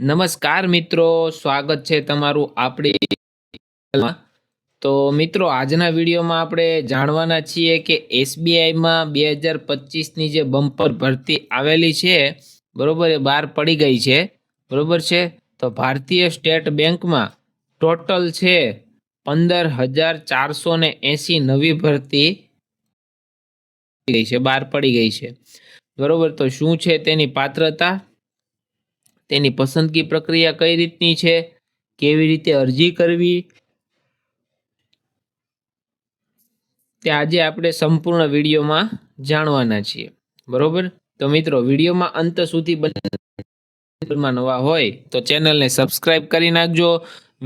નમસ્કાર મિત્રો, સ્વાગત છે તમારું આપણી તો મિત્રો, આજના વિડીયોમાં આપણે જાણવાના છીએ કે એસબીઆઈમાં બે હજાર પચીસની જે બમ્પર ભરતી આવેલી છે, બરોબર, એ બહાર પડી ગઈ છે, બરોબર છે? તો ભારતીય સ્ટેટ બેંકમાં ટોટલ છે પંદર હજાર ચારસો ને એંસી નવી ભરતી ગઈ છે, બહાર પડી ગઈ છે. બરોબર, તો શું છે તેની પાત્રતા? તેની પસંદગી પ્રક્રિયા કઈ રીતની છે? કેવી રીતે અરજી કરવી? તે આજે આપણે સંપૂર્ણ વિડીયોમાં જાણવાના છીએ. બરોબર? તો મિત્રો, વિડીયોમાં અંત સુધી બને નવા હોય તો ચેનલને સબસ્ક્રાઇબ કરી નાખજો.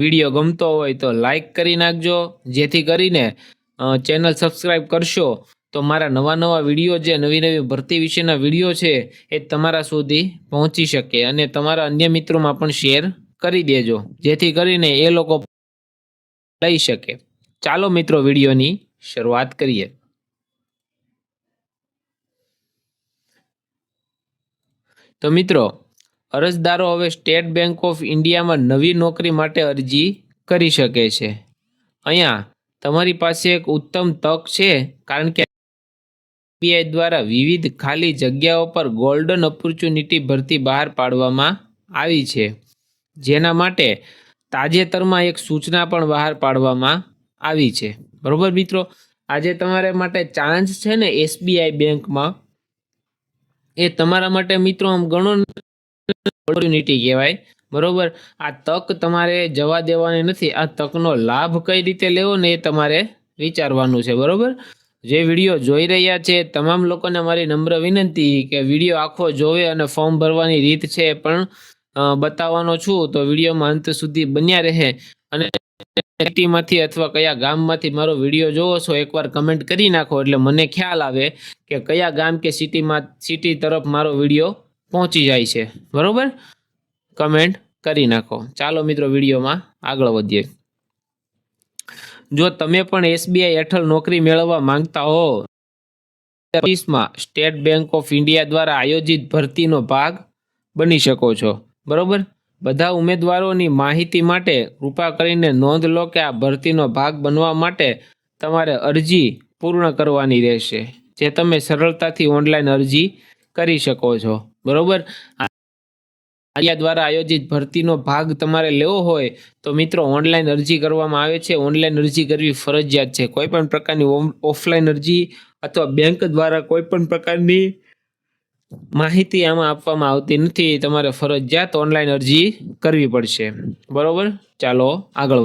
વીડિયો ગમતો હોય તો લાઈક કરી નાખજો. જેથી કરીને ચેનલ સબસ્ક્રાઇબ કરશો તો મારા નવા નવા વીડિયો જે નવી નવી ભરતી વિશેના વીડિયો છે, એ તમારા સુધી પહોંચી શકે અને તમારા અન્ય મિત્રોમાં પણ શેર કરી દેજો, જેથી કરીને એ લોકો લઈ શકે. ચાલો મિત્રો, વિડીયોની શરૂઆત કરીએ. તો મિત્રો, અરજદારો હવે સ્ટેટ બેંક ઓફ ઇન્ડિયામાં નવી નોકરી માટે અરજી કરી શકે છે. અહીંયા તમારી પાસે એક ઉત્તમ તક છે, કારણ કે આરબીઆઈ દ્વારા વિવિધ ખાલી જગ્યાઓ પર ગોલ્ડન ઓપોર્ચ્યુનિટી ભરતી બહાર પાડવામાં આવી છે. જેના માટે તાજેતરમાં એક સૂચના પણ બહાર પાડવામાં આવી છે. બરોબર મિત્રો? આજે તમારે માટે ચાન્સ છે ને એસબીઆઈ બેંકમાં. એ તમારા માટે મિત્રો આમ ગણો ઓપોર્ચ્યુનિટી કહેવાય. બરોબર? આ તક તમારે જવા દેવાની નથી. આ તકનો લાભ કઈ રીતે લેવો ને એ તમારે વિચારવાનું છે. બરોબર? જે વીડિયો જોઈ રહ્યા છે, તમામ લોકોને મારી નમ્ર વિનંતી કે વીડિયો આખો જોવે અને ફોર્મ ભરવાની રીત છે પણ બતાવવાનો છું તો વિડીયોમાં અંત સુધી બન્યા રહે. અને સિટીમાંથી અથવા કયા ગામમાંથી મારો વીડિયો જોવો છો, એકવાર કમેન્ટ કરી નાખો એટલે મને ખ્યાલ આવે કે કયા ગામ કે સિટીમાં, સિટી તરફ મારો વીડિયો પહોંચી જાય છે. બરાબર? કમેન્ટ કરી નાખો. ચાલો મિત્રો વિડીયોમાં આગળ વધીએ. જો તમે પણ એસબીઆઈ હેઠળ નોકરી મેળવવા માંગતા હો માં સ્ટેટ બેંક ઓફ ઇન્ડિયા દ્વારા આયોજિત ભરતીનો ભાગ બની શકો છો. બરોબર? બધા ઉમેદવારોની માહિતી માટે કૃપા કરીને નોંધ લો કે આ ભરતીનો ભાગ બનવા માટે તમારે અરજી પૂર્ણ કરવાની રહેશે, જે તમે સરળતાથી ઓનલાઈન અરજી કરી શકો છો. બરોબર? આર્યા દ્વારા આયોજિત ભરતીનો ભાગ તમારે લેવો હોય તો મિત્રો ઓનલાઈન અરજી કરવામાં આવે છે. ઓનલાઈન અરજી કરવી ફરજિયાત છે. કોઈ પણ પ્રકારની ઓફલાઈન અરજી અથવા બેંક દ્વારા કોઈ પણ પ્રકારની માહિતી આમાં આપવામાં આવતી નથી. તમારે ફરજિયાત ઓનલાઈન અરજી કરવી પડશે. બરોબર? ચાલો આગળ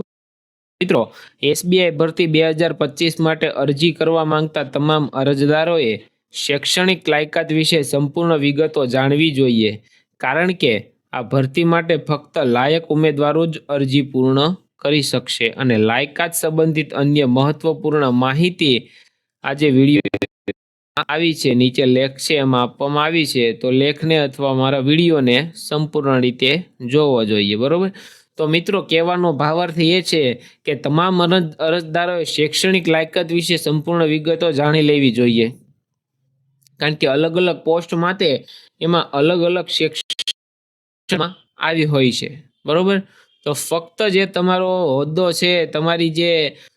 મિત્રો, એસબીઆઈ ભરતી બે હજાર પચીસ માટે અરજી કરવા માંગતા તમામ અરજદારોએ શૈક્ષણિક લાયકાત વિશે સંપૂર્ણ વિગતો જાણવી જોઈએ. કારણ કે આ ભરતી માટે ફક્ત લાયક ઉમેદવારો જ અરજી પૂર્ણ કરી શકશે અને લાયકાત સંબંધિત અન્ય મહત્વપૂર્ણ માહિતી આજે વીડિયો આવી છે. નીચે લેખ છે, એમાં આપવામાં આવી છે. તો લેખને અથવા મારા વિડીયોને સંપૂર્ણ રીતે જોવો જોઈએ, બરોબર? તો મિત્રો, કહેવાનો ભાવાર્થ એ છે કે તમામ અરજ, અરજદારોએ શૈક્ષણિક લાયકાત વિશે સંપૂર્ણ વિગતો જાણી લેવી જોઈએ. કારણ કે અલગ અલગ પોસ્ટ માટે એમાં અલગ અલગ શિક્ષણમાં આવી હોય છે. બરોબર? તો ફક્ત જે તમારો હોદ્દો છે, તમારી જે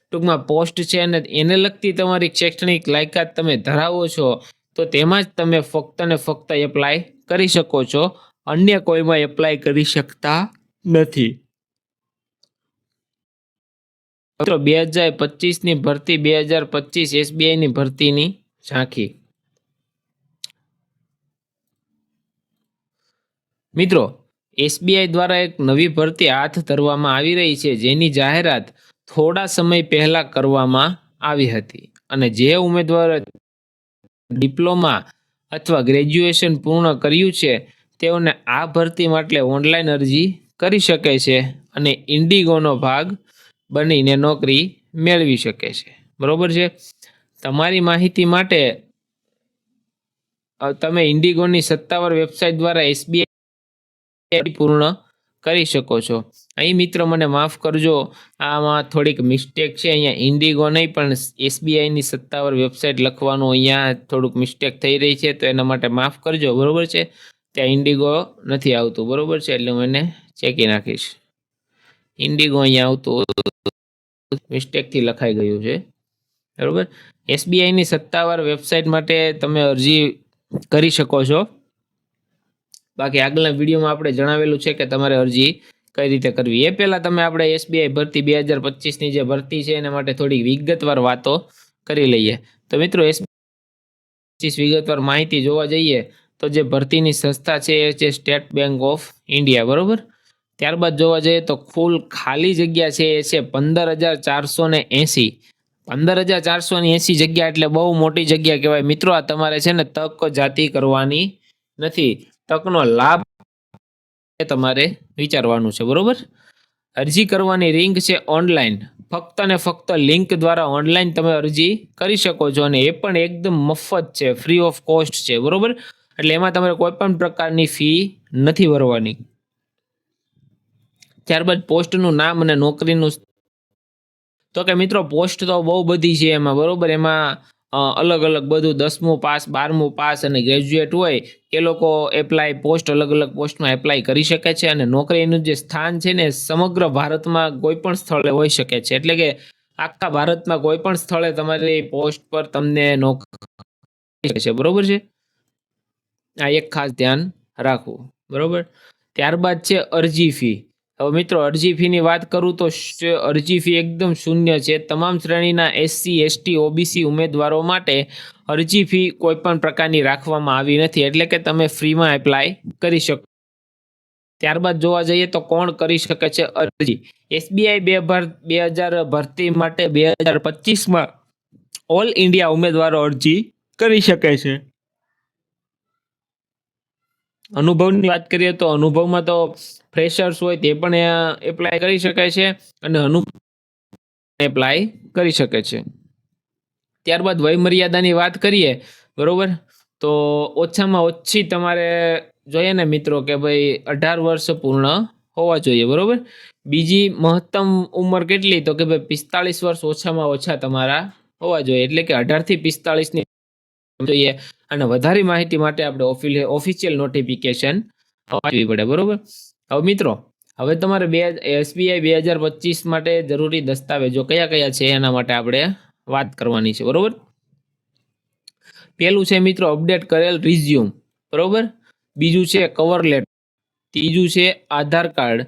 ટૂંકમાં પોસ્ટ છે અને એને લગતી તમારી શૈક્ષણિક લાયકાત તમે ધરાવો છો, તો તેમાં જ તમે ફક્ત ને ફક્ત એપ્લાય કરી શકો છો. અન્ય કોઈમાં એપ્લાય કરી શકતા નથી. બે હજાર પચીસની ભરતી, બે હજાર પચીસ એસબીઆઈની ભરતીની ઝાંખી. મિત્રો એસબીઆઈ દ્વારા એક નવી ભરતી હાથ ધરવામાં આવી રહી છે, જેની જાહેરાત થોડા સમય પહેલા કરવામાં આવી હતી. અને જે ઉમેદવારો ડિપ્લોમા અથવા ગ્રેજ્યુએશન પૂર્ણ કર્યું છે, તેઓને આ ભરતી માટે ઓનલાઈન અરજી કરી શકે છે અને ઇન્ડિગોનો ભાગ બનીને નોકરી મેળવી શકે છે. બરોબર છે? તમારી માહિતી માટે તમે ઇન્ડિગોની સત્તાવાર વેબસાઇટ દ્વારા એસબીઆઈ પૂર્ણ કરી શકો છો. અહીં મિત્રો મને માફ કરજો, આમાં થોડીક મિસ્ટેક છે. અહીંયા ઇન્ડિગો નહીં, પણ એસબીઆઈની સત્તાવાર વેબસાઇટ લખવાનું અહીંયા થોડુંક મિસ્ટેક થઈ રહી છે, તો એના માટે માફ કરજો. બરોબર છે? ત્યાં ઇન્ડિગો નથી આવતું. બરોબર છે? એટલે હું એને ચેકી નાખીશ. ઇન્ડિગો અહીંયા આવતું મિસ્ટેકથી લખાઈ ગયું છે. બરાબર? એસબીઆઈની સત્તાવાર વેબસાઇટ માટે તમે અરજી કરી શકો છો. બાકી આગળના વિડીયોમાં આપણે જણાવેલું છે કે તમારે અરજી કઈ રીતે કરવી. એ પહેલાં તમે આપણે એસબીઆઈ ભરતી બે હજાર પચીસની જે ભરતી છે એના માટે થોડી વિગતવાર વાતો કરી લઈએ. તો મિત્રો એસ પચીસ વિગતવાર માહિતી જોવા જઈએ તો જે ભરતીની સંસ્થા છે એ છે સ્ટેટ બેંક ઓફ ઇન્ડિયા, બરાબર? ત્યારબાદ જોવા જઈએ તો કુલ ખાલી જગ્યા છે એ છે પંદર હજાર ચારસો ને એંસી પંદર હજાર ચારસો ને એંસી જગ્યા એટલે બહુ મોટી જગ્યા કહેવાય. મિત્રો, આ તમારે છે ને તક જાતિ કરવાની નથી. તકનો લાભ તમારે વિચારવાનું છે, બરોબર? અરજી કરવાની રિંગ છે ઓનલાઈન. ફક્ત ને ફક્ત લિંક દ્વારા ઓનલાઈન તમે અરજી કરી શકો છો અને એ પણ એકદમ મફત છે, ફ્રી ઓફ કોસ્ટ છે, બરોબર? એટલે એમાં તમારે કોઈ પણ પ્રકારની ફી નથી ભરવાની. ત્યારબાદ પોસ્ટનું નામ અને નોકરીનું તો કે મિત્રો, પોસ્ટ તો બહુ બધી છે એમાં, બરોબર? એમાં અલગ અલગ બધું દસમું પાસ, બારમું પાસ અને ગ્રેજ્યુએટ હોય, એ લોકો એપ્લાય પોસ્ટ અલગ અલગ પોસ્ટમાં એપ્લાય કરી શકે છે અને નોકરીનું જે સ્થાન છે ને સમગ્ર ભારતમાં કોઈ પણ સ્થળે હોઈ શકે છે. એટલે કે આખા ભારતમાં કોઈ પણ સ્થળે તમારી પોસ્ટ પર તમને નોકરી છે, બરોબર છે? આ એક ખાસ ધ્યાન રાખવું, બરોબર? ત્યારબાદ છે અરજી ફી હવે મિત્રો, અરજી ફીની વાત કરું તો અરજી ફી એકદમ શૂન્ય છે. તમામ શ્રેણીના એસસી, એસટી, ઓબીસી ઉમેદવારો માટે અરજી ફી કોઈ પણ પ્રકારની રાખવામાં આવી નથી. એટલે કે તમે ફ્રીમાં એપ્લાય કરી શકો, ત્યારબાદ જોવા જઈએ તો કોણ કરી શકે છે અરજી? એસબીઆઈ બે ભર, બે હજાર ભરતી માટે બે હજાર પચીસમાં ઓલ ઇન્ડિયા ઉમેદવારો અરજી કરી શકે છે. અનુભવની વાત કરીએ તો અનુભવમાં તો ફ્રેશર્સ હોય તે પણ એપ્લાય કરી શકે છે અને અનુ એપ્લાય કરી શકે છે. ત્યારબાદ વયમર્યાદાની વાત કરીએ, બરોબર? તો ઓછામાં ઓછી તમારે જોઈએ ને મિત્રો કે ભાઈ અઢાર વર્ષ પૂર્ણ હોવા જોઈએ, બરોબર? બીજી મહત્તમ ઉંમર કેટલી? તો કે ભાઈ પિસ્તાળીસ વર્ષ ઓછામાં ઓછા તમારા હોવા જોઈએ. એટલે કે અઢારથી પિસ્તાળીસની જોઈએ. અને વધારે માહિતી માટે આપણે ઓફિશિયલ નોટિફિકેશન વાંચવી પડે, બરોબર? હવે મિત્રો, હવે તમારે બે, એસબીઆઈ બે હજાર પચીસ માટે જરૂરી દસ્તાવેજો કયા કયા છે એના માટે આપણે વાત કરવાની છે, બરાબર? પેલું છે મિત્રો, અપડેટ કરેલ રિઝ્યુમ, બરાબર? બીજું છે કવર લેટર ત્રીજું છે આધાર કાર્ડ,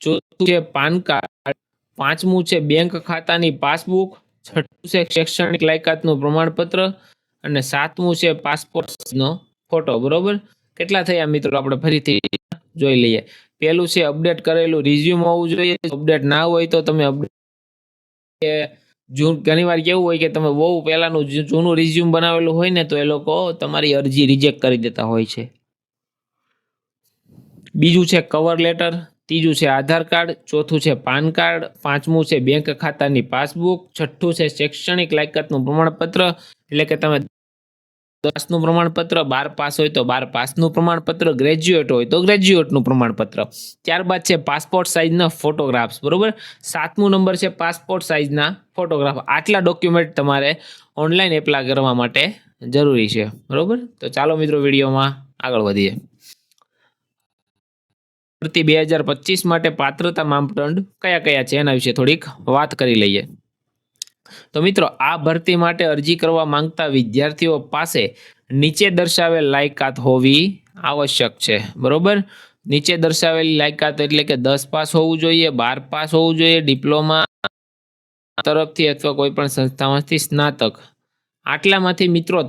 ચોથું છે પાન કાર્ડ, પાંચમું છે બેંક ખાતાની પાસબુક, છઠ્ઠું છે શૈક્ષણિક લાયકાતનું પ્રમાણપત્ર, અને સાતમું છે પાસપોર્ટનો ફોટો, બરોબર? કેટલા થયા મિત્રો, આપણે ફરીથી જોઈ લઈએ. પહેલું છે અપડેટ કરેલું રિઝ્યુમ હોવું જોઈએ. અપડેટ ના હોય તો તમે અપડેટ જૂન, ઘણી વાર કેવું હોય કે તમે બહુ પહેલાનું જૂનું રિઝ્યુમ બનાવેલું હોય ને તો એ લોકો તમારી અરજી રિજેક્ટ કરી દેતા હોય છે. બીજું છે કવર લેટર ત્રીજું છે આધાર કાર્ડ, ચોથું છે પાન કાર્ડ, પાંચમું છે બેંક ખાતાની પાસબુક છઠ્ઠું છે શૈક્ષણિક લાયકાતનું પ્રમાણપત્ર, એટલે કે તમે દસનું પ્રમાણપત્ર, બાર પાસ હોય તો બાર પાસનું પ્રમાણપત્ર ગ્રેજ્યુએટ હોય તો ગ્રેજ્યુએટનું પ્રમાણપત્ર. ત્યારબાદ છે પાસપોર્ટ સાઇઝના ફોટોગ્રાફ્સ બરોબર? સાતમું નંબર છે પાસપોર્ટ સાઇઝના ફોટોગ્રાફ આટલા ડોક્યુમેન્ટ તમારે ઓનલાઈન એપ્લાય કરવા માટે જરૂરી છે, બરોબર? તો ચાલો મિત્રો વિડીયોમાં આગળ વધીએ. ભરતી બે હજાર પચીસ માટે પાત્રતા માપદંડ કયા કયા છે? એના વિશે થોડીક વાત કરી લઈએ. તો મિત્રો, આ ભરતી માટે અરજી કરવા માંગતા વિદ્યાર્થીઓ પાસે નીચે દર્શાવેલ લાયકાત હોવી આવશ્યક છે. બરોબર? નીચે દર્શાવેલી લાયકાત એટલે કે દસ પાસ હોવું જોઈએ, બાર પાસ હોવું જોઈએ, ડિપ્લોમા તરફથી અથવા કોઈ પણ સંસ્થામાંથી સ્નાતક. આટલામાંથી મિત્રો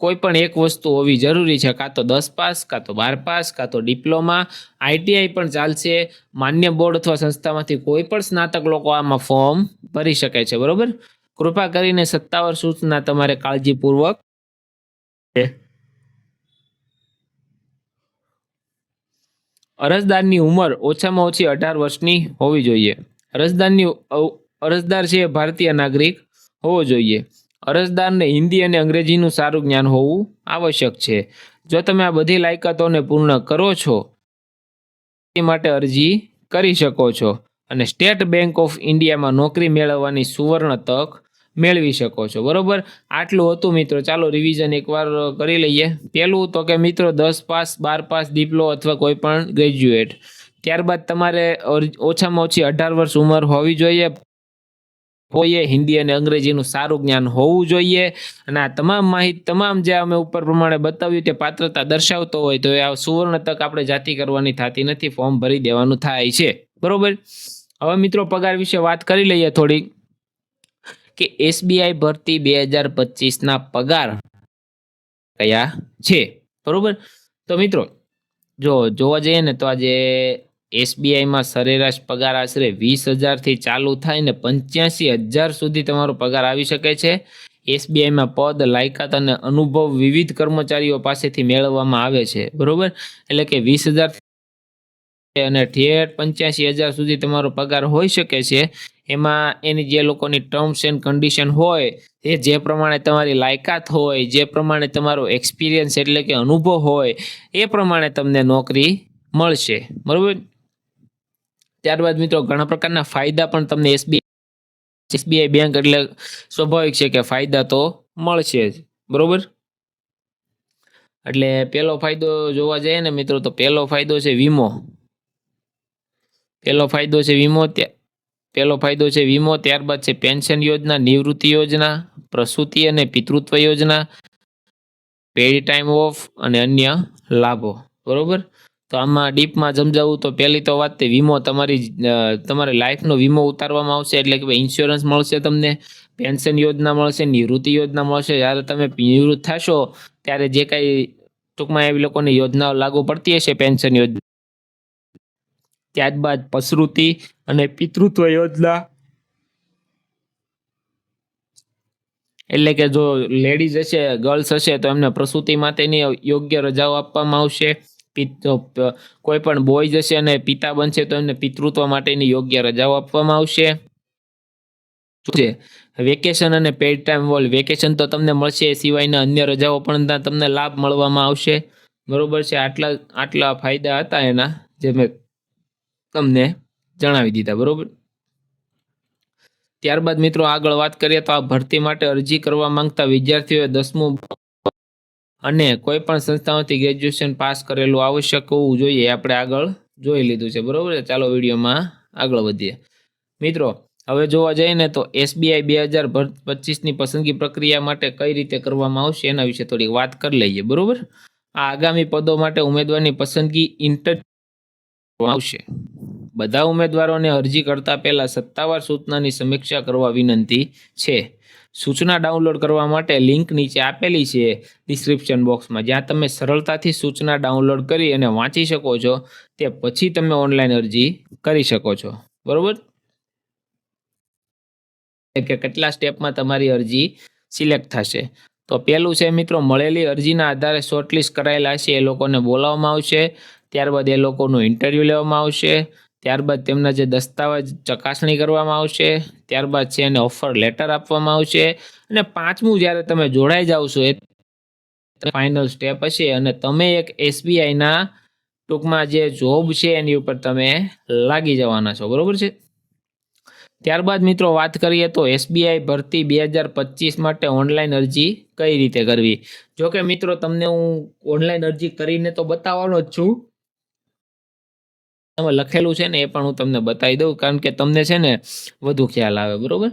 કોઈ પણ એક વસ્તુ હોવી જરૂરી છે, કાં તો દસ પાસ, કાં તો બાર પાસ, કાં તો ડિપ્લોમા આઈટીઆઈ પણ ચાલશે. માન્ય બોર્ડ અથવા સંસ્થામાંથી કોઈ પણ સ્નાતક લોકો આમાં ફોર્મ ભરી શકે છે, બરોબર? કૃપા કરીને સત્તાવાર સૂચના તમારે કાળજીપૂર્વક અરજદારની ઉંમર ઓછામાં ઓછી અઢાર વર્ષની હોવી જોઈએ. અરજદારની અરજદાર છે ભારતીય નાગરિક હોવો જોઈએ. અરજદારને હિન્દી અને અંગ્રેજીનું સારું જ્ઞાન હોવું આવશ્યક છે. જો તમે આ બધી લાયકાતોને પૂર્ણ કરો છો, એ માટે અરજી કરી શકો છો. અને સ્ટેટ બેંક ઓફ ઇન્ડિયામાં નોકરી મેળવવાની સુવર્ણ તક મેળવી શકો છો. બરોબર? આટલું હતું મિત્રો. ચાલો રિવિઝન એકવાર કરી લઈએ. પહેલું તો કે મિત્રો દસ પાસ, બાર પાસ ડિપ્લો અથવા કોઈ પણ ગ્રેજ્યુએટ ત્યારબાદ તમારે ઓછામાં ઓછી અઢાર વર્ષ ઉંમર હોવી જોઈએ. હોઈએ હિન્દી અને અંગ્રેજીનું સારું જ્ઞાન હોવું જોઈએ. અને આ તમામ માહિતી, તમામ જે અમે ઉપર પ્રમાણે બતાવ્યું તે પાત્રતા દર્શાવતો હોય તો એ આ સુવર્ણ તક આપણે જાતિ કરવાની થતી નથી. ફોર્મ ભરી દેવાનું થાય છે. બરોબર? હવે મિત્રો પગાર વિશે વાત કરી લઈએ થોડીક. કે એસબીઆઈ ભરતી બે હજાર પચીસના પગાર કયા છે? બરોબર? તો મિત્રો, જો જોવા જઈએ ને તો આજે એસબીઆઈમાં સરેરાશ પગાર આશરે વીસ હજારથી ચાલુ થાય ને પંચ્યાસી હજાર સુધી તમારો પગાર આવી શકે છે. એસબીઆઈમાં પદ, લાયકાત અને અનુભવ વિવિધ કર્મચારીઓ પાસેથી મેળવવામાં આવે છે. બરાબર? એટલે કે વીસ હજાર અને ઠેઠ પંચ્યાસી હજાર સુધી તમારો પગાર હોઈ શકે છે. એમાં એની જે લોકોની ટર્મ્સ એન્ડ કન્ડિશન હોય, એ જે પ્રમાણે તમારી લાયકાત હોય, જે પ્રમાણે તમારો એક્સપિરિયન્સ એટલે કે અનુભવ હોય, એ પ્રમાણે તમને નોકરી મળશે. બરાબર? ત્યારબાદ મિત્રો, ઘણા પ્રકારના ફાયદા પણ તમને એસબીઆઈ એસબીઆઈ બેંક એટલે સ્વાભાવિક છે કે ફાયદા તો મળશે જ. બરોબર? એટલે પહેલો ફાયદો જોવા જઈએ ને મિત્રો, તો પહેલો ફાયદો છે વીમો. પહેલો ફાયદો છે વીમો પહેલો ફાયદો છે વીમો ત્યારબાદ છે પેન્શન યોજના, નિવૃત્તિ યોજના, પ્રસૂતિ અને પિતૃત્વ યોજના પેડ ટાઈમ ઓફ અને અન્ય લાભો. બરોબર? તો આમાં ડીપમાં સમજાવું તો પહેલી તો વાત તે વીમો તમારી તમારે લાઈફનો વીમો ઉતારવામાં આવશે એટલે કે ભાઈ ઇન્સ્યોરન્સ મળશે તમને, પેન્શન યોજના મળશે, નિવૃત્તિ યોજના મળશે. જ્યારે તમે નિવૃત્ત થશો, ત્યારે જે કાંઈ ટૂંકમાં એવી લોકોની યોજનાઓ લાગુ પડતી હશે પેન્શન યોજના. ત્યારબાદ પસૃતિ અને પિતૃત્વ યોજના એટલે કે જો લેડીઝ હશે ગર્લ્સ હશે, તો એમને પ્રસૂતિ માટેની યોગ્ય રજાઓ આપવામાં આવશે. કોઈ પણ બોયઝ હશે અને પિતા બનશે, તો એમને પિતૃત્વ માટેની યોગ્ય રજાઓ આપવામાં આવશે. વેકેશન અને પેઇડ ટાઈમ વોલ વેકેશન તો તમને મળશે, એ સિવાયના અન્ય રજાઓ પણ તમને લાભ મળવામાં આવશે. બરોબર છે, આટલા આટલા ફાયદા હતા એના, જે મેં તમને જણાવી દીધા, બરોબર? ત્યારબાદ મિત્રો આગળ વાત કરીએ તો આ ભરતી માટે અરજી કરવા માંગતા વિદ્યાર્થીઓએ દસમું અને કોઈ પણ સંસ્થાઓથી ગ્રેજ્યુએશન પાસ કરેલું આવશ્યક હોવું જોઈએ આપણે આગળ જોઈ લીધું છે, બરોબર? ચાલો વિડીયોમાં આગળ વધીએ. મિત્રો, હવે જોવા જઈએ ને તો એસબીઆઈ બે હજાર પચીસની પસંદગી પ્રક્રિયા માટે કઈ રીતે કરવામાં આવશે એના વિશે થોડી વાત કરી લઈએ, બરોબર? આ આગામી પદો માટે ઉમેદવારની પસંદગી ઇન્ટર આવશે. બધા ઉમેદવારોને અરજી કરતા પહેલા સત્તાવાર સૂચનાની સમીક્ષા કરવા વિનંતી છે. સૂચના ડાઉનલોડ કરવા માટે લિંક નીચે આપેલી છે ડિસ્ક્રિપ્શન બોક્સમાં. જ્યાં તમે સરળતાથી સૂચના ડાઉનલોડ કરી અને વાંચી શકો છો, તે પછી તમે ઓનલાઈન અરજી કરી શકો છો. બરોબર? કે કેટલા સ્ટેપમાં તમારી અરજી સિલેક્ટ થશે. તો પહેલું છે મિત્રો, મળેલી અરજીના આધારે શોર્ટલિસ્ટ કરાયેલા છે, એ લોકોને બોલાવવામાં આવશે. ત્યારબાદ એ લોકોનું ઇન્ટરવ્યૂ લેવામાં આવશે. ત્યારબાદ તેમના જે દસ્તાવેજ ચકાસણી કરવામાં આવશે, ત્યારબાદ છે એને ઓફર લેટર આપવામાં આવશે અને પાંચમું જ્યારે તમે જોડાઈ જાવ છો એ ફાઇનલ સ્ટેપ હશે અને તમે એક એસબીઆઈના ટૂંકમાં જે જોબ છે એની ઉપર તમે લાગી જવાના છો, બરોબર છે? ત્યારબાદ મિત્રો વાત કરીએ તો એસબીઆઈ ભરતી બે હજાર પચીસ માટે ઓનલાઈન અરજી કઈ રીતે કરવી? જો કે મિત્રો, તમને હું ઓનલાઈન અરજી કરીને તો બતાવવાનો જ છું. એમાં લખેલું છે ને એ પણ હું તમને બતાવી દઉં, કારણ કે તમને છે ને વધુ ખ્યાલ આવે, બરોબર?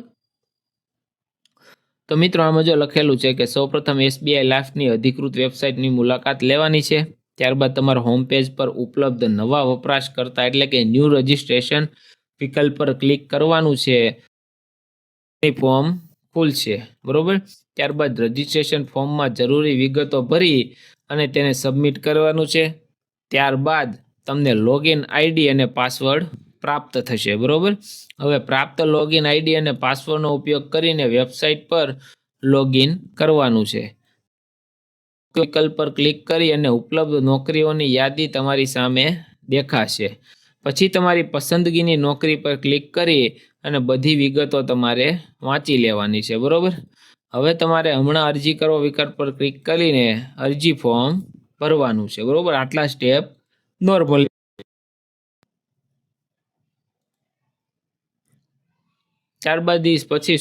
તો મિત્રો, આમાં જો લખેલું છે કે સૌપ્રથમ એસબીઆઈ લાઈફની અધિકૃત વેબસાઇટની મુલાકાત લેવાની છે. ત્યારબાદ તમારા હોમ પેજ પર ઉપલબ્ધ નવા વપરાશકર્તા એટલે કે ન્યૂ રજિસ્ટ્રેશન વિકલ્પ પર ક્લિક કરવાનું છે. ફોર્મ ખુલશે, બરોબર? ત્યારબાદ રજિસ્ટ્રેશન ફોર્મમાં જરૂરી વિગતો ભરી અને તેને સબમિટ કરવાનું છે. ત્યારબાદ તમને લોગિન આઈડી અને પાસવર્ડ પ્રાપ્ત થશે, બરાબર? હવે પ્રાપ્ત લોગિન આઈડી અને પાસવર્ડનો ઉપયોગ કરીને વેબસાઇટ પર લોગિન કરવાનું છે. વિકલ્પ પર ક્લિક કરી અને ઉપલબ્ધ નોકરીઓની યાદી તમારી સામે દેખાશે. પછી તમારી પસંદગીની નોકરી પર ક્લિક કરી અને બધી વિગતો તમારે વાંચી લેવાની છે, બરાબર? હવે તમારે હમણાં અરજી કરો વિકલ્પ પર ક્લિક કરીને અરજી ફોર્મ ભરવાનું છે, બરાબર? આટલા સ્ટેપ નોર્મલ ત્યારબાદ દિવસ પછી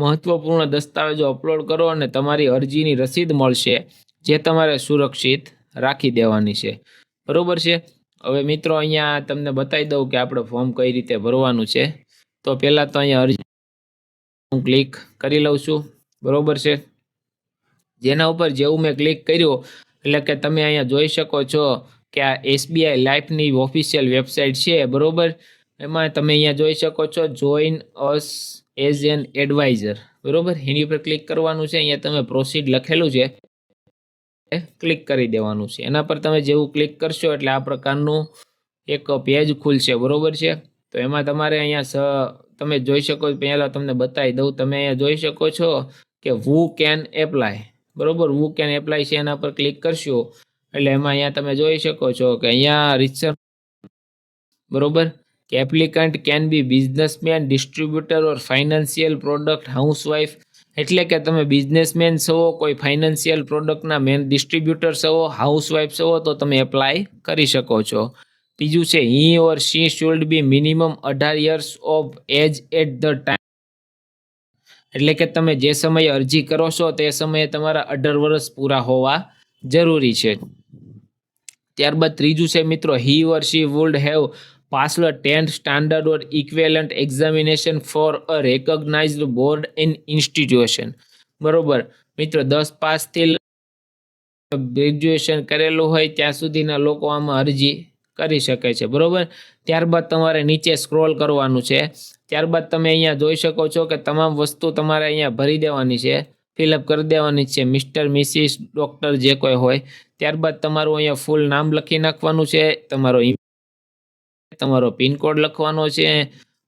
મહત્વપૂર્ણ દસ્તાવેજો અપલોડ કરો અને તમારી અરજીની રસીદ મળશે, જે તમારે સુરક્ષિત રાખી દેવાની છે. બરોબર છે? હવે મિત્રો, અહીંયા તમને બતાવી દઉં કે આપણે ફોર્મ કઈ રીતે ભરવાનું છે. તો પહેલાં તો અહીંયા અરજી હું ક્લિક કરી લઉં છું. બરોબર છે? જેના ઉપર જેવું મેં ક્લિક કર્યું, એટલે કે તમે અહીંયા જોઈ શકો છો કે આ એસબીઆઈ લાઈફની ઓફિશિયલ વેબસાઇટ છે, બરોબર? એમાં તમે અહીંયા જોઈ શકો છો join us as an advisor બરોબર? એની ઉપર ક્લિક કરવાનું છે, અહીંયા તમે પ્રોસીડ લખેલું છે ક્લિક કરી દેવાનું છે. એના પર તમે જેવું ક્લિક કરશો એટલે આ પ્રકારનું એક પેજ ખુલશે, બરોબર છે? તો એમાં તમારે અહીંયા તમે જોઈ શકો, પહેલાં તમને બતાવી દઉં, તમે અહીંયા જોઈ શકો છો કે વુ કેન એપ્લાય બરોબર? વુ કેન એપ્લાય છે, એના પર ક્લિક કરશો એટલે એમાં અહીંયા તમે જોઈ શકો છો કે અહીંયા રિસર્ચ બરોબર? કે applicant can be businessman distributor or financial product housewife એટલે કે તમે બિઝનેસમેન છો, કોઈ ફાઇનાન્શિયલ પ્રોડક્ટના મેન ડિસ્ટ્રીબ્યુટર છો હાઉસવાઇફ છો, તો તમે એપ્લાય કરી શકો છો. બીજું છે he or she should be minimum અઢાર years of age at the time એટલે કે તમે જે સમયે અરજી કરો છો, તે સમયે તમારા અઢાર વર્ષ પૂરા હોવા જરૂરી છે. ત્યારબાદ ત્રીજું છે મિત્રો he or she would have passed tenth standard or equivalent examination for a recognized board in institution બરોબર? મિત્રો, દસ પાસથી ગ્રેજ્યુએશન કરેલું હોય ત્યાં સુધીના લોકો આમાં અરજી કરી શકે છે. બરોબર? ત્યારબાદ તમારે નીચે સ્ક્રોલ કરવાનું છે. ત્યારબાદ તમે અહીંયા જોઈ શકો છો કે તમામ વસ્તુ તમારે અહીંયા ભરી દેવાની છે. ફિલઅપ કરી દેવાની છે. મિસ્ટર, મિસિસ, ડૉક્ટર જે કોઈ હોય, ત્યારબાદ તમારું અહીંયા ફૂલ નામ લખી નાખવાનું છે. તમારો તમારો પિનકોડ લખવાનો છે.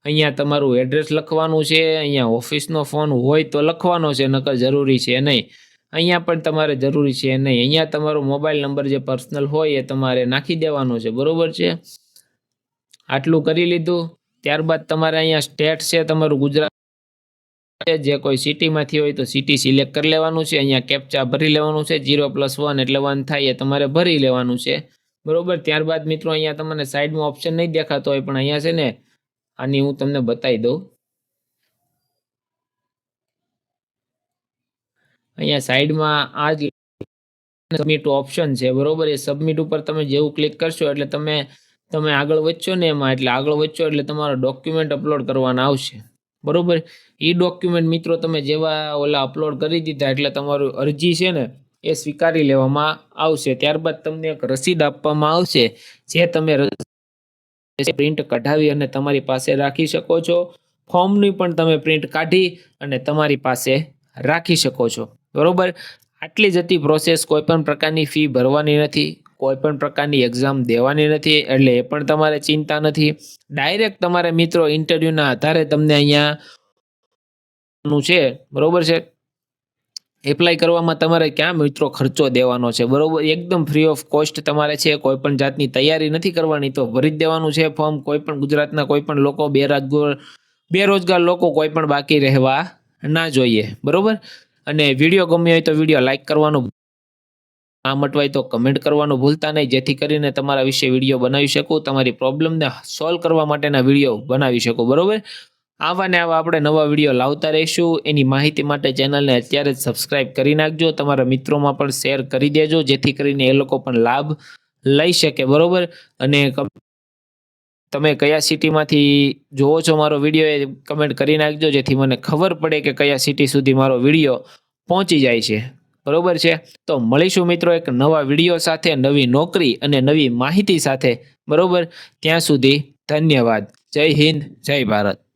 અહીંયા તમારું એડ્રેસ લખવાનું છે. અહીંયા ઓફિસનો ફોન હોય તો લખવાનો છે, નકર જરૂરી છે નહીં. અહીંયા પણ તમારે જરૂરી છે નહીં. અહીંયા તમારો મોબાઈલ નંબર જે પર્સનલ હોય એ તમારે નાખી દેવાનો છે. બરોબર છે? આટલું કરી લીધું. ત્યારબાદ તમારે અહીંયા સ્ટેટ છે, તમારું ગુજરાત. જે કોઈ સિટીમાંથી હોય તો સિટી સિલેક્ટ કરી લેવાનું છે. અહીંયા કેપ્ચા ભરી લેવાનું છે. જીરો પ્લસ વન એટલે વન થાય એ તમારે ભરી લેવાનું છે. બરોબર? ત્યારબાદ મિત્રો અહીંયા તમને સાઈડમાં ઓપ્શન નહીં દેખાતો હોય, પણ અહીંયા છે ને, આની હું તમને બતાવી દઉં. અહીંયા સાઈડમાં આ જ સબમિટ ઓપ્શન છે. બરોબર? એ સબમિટ ઉપર તમે જેવું ક્લિક કરશો એટલે તમે તમે આગળ વધશો ને એમાં, એટલે આગળ વધશો એટલે તમારો ડોક્યુમેન્ટ અપલોડ કરવાના આવશે. બરોબર? એ ડોક્યુમેન્ટ મિત્રો તમે જેવા ઓલા અપલોડ કરી દીધા એટલે તમારું અરજી છે ને, એ સ્વીકારી લેવામાં આવશે. ત્યારબાદ તમને એક રસીદ આપવામાં આવશે, જે તમે પ્રિન્ટ કઢાવી અને તમારી પાસે રાખી શકો છો. ફોર્મની પણ તમે પ્રિન્ટ કાઢી અને તમારી પાસે રાખી શકો છો. બરાબર? આટલી જ હતી પ્રોસેસ કોઈ પણ પ્રકારની ફી ભરવાની નથી. કોઈ પણ પ્રકારની એક્ઝામ દેવાની નથી, એટલે એ પણ તમારે ચિંતા નથી. ડાયરેક્ટ તમારે મિત્રો ઇન્ટરવ્યૂના આધારે તમને અહીંયા નું છે, બરોબર છે? એપ્લાય કરવામાં તમારે ક્યાં મિત્રો ખર્ચો દેવાનો છે? બરોબર, એકદમ ફ્રી ઓફ કોસ્ટ તમારે છે કોઈ પણ જાતની તૈયારી નથી કરવાની તો ભરી જ દેવાનું છે ફોર્મ કોઈ પણ ગુજરાતના કોઈ પણ લોકો, બેરોજગાર બેરોજગાર લોકો કોઈ પણ બાકી રહેવા ના જોઈએ, બરોબર? અને વીડિયો ગમ્યો હોય તો વીડિયો લાઇક કરવાનું આ મટવાય તો કમેન્ટ કરવાનું ભૂલતા નહીં. જેથી કરીને તમારા વિશે વીડિયો બનાવી શકું, તમારી પ્રોબ્લેમને સોલ્વ કરવા માટેના વીડિયો બનાવી શકું. બરાબર? આવા ને આવા આપણે નવા વીડિયો લાવતા રહીશું. એની માહિતી માટે ચેનલને અત્યારે જ સબસ્ક્રાઇબ કરી નાખજો. તમારા મિત્રોમાં પણ શેર કરી દેજો. જેથી કરીને એ લોકો પણ લાભ લઈ શકે. બરાબર? અને તમે કયા સિટીમાંથી જોવો છો મારો વીડિયો એ કમેન્ટ કરી નાખજો. જેથી મને ખબર પડે કે કયા સિટી સુધી મારો વીડિયો પહોંચી જાય છે. બરોબર છે? તો મળીશું મિત્રો એક નવા વીડિયો સાથે, નવી નોકરી અને નવી માહિતી સાથે. બરોબર? ત્યાં સુધી ધન્યવાદ. જય હિન્દ, જય ભારત.